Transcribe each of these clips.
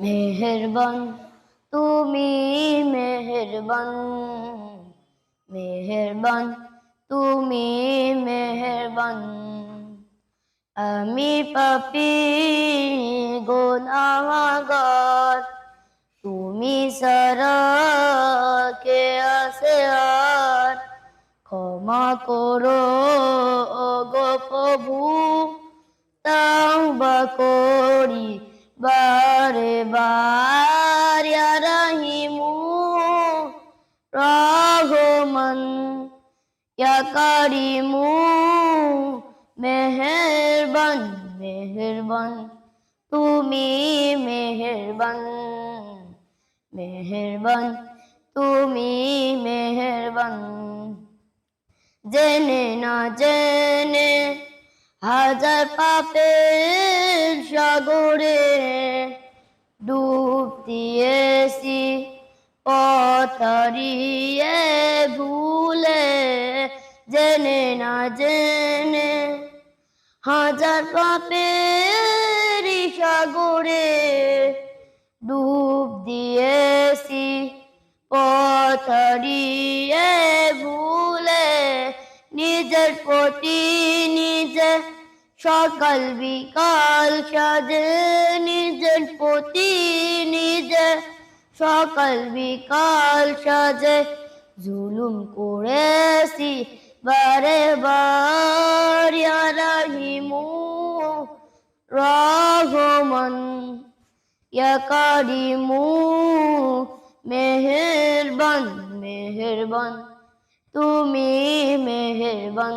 মেহেরবান, তুমি মেহেরবান। মেহেরবান, তুমি মেহেরবান। আমি পাপি গোনাগার, তুমি সারা কে আছে আর? ক্ষমা করো গো প্রভু, তাওবা করি রাহিমু, রহমান ইয়া কারিমু, মেহেরবান মেহেরবান, তুমি মেহেরবান মেহেরবান, তুমি মেহেরবান। জেনে না জেনে হাজার পাপের সাগরে ডুব দিয়েছি পথরিয়ে ভুলে জেনে না জেনে হাজার পাপের সাগরে ডুব দিয়েছি পথরিয়ে ভুলে নিজের প্রতি নিজে সকাল বিকাল সাজে, নিজের প্রতি নিজে। সকাল বিকাল সাজে, জুলুম করেছি বারে বার। রাহিমু রহমান কারিমু মেহেরবান মেহেরবান। তুমি মেহেরবান।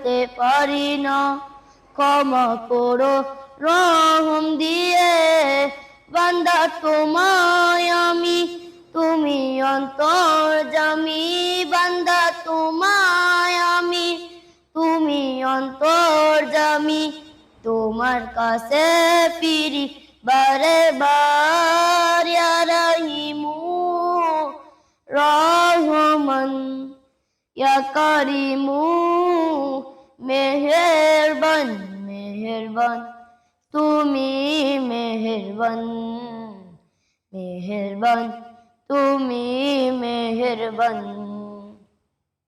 চলতে পারি না। ক্ষমা করো, রহম দিয়ে বান্দা তোমায় আমি। তুমি অন্তর জামি, বান্দা তোমায় আমি। তুমি অন্তর জামি, তোমার কাছে ফিরি। বারে বার ইয়া রাহিমু রহমান ইয়া কারিমু মেহেরবন মেহেরবান তুমি মেহেরবন মেহেরবন তুমি মেহেরবান।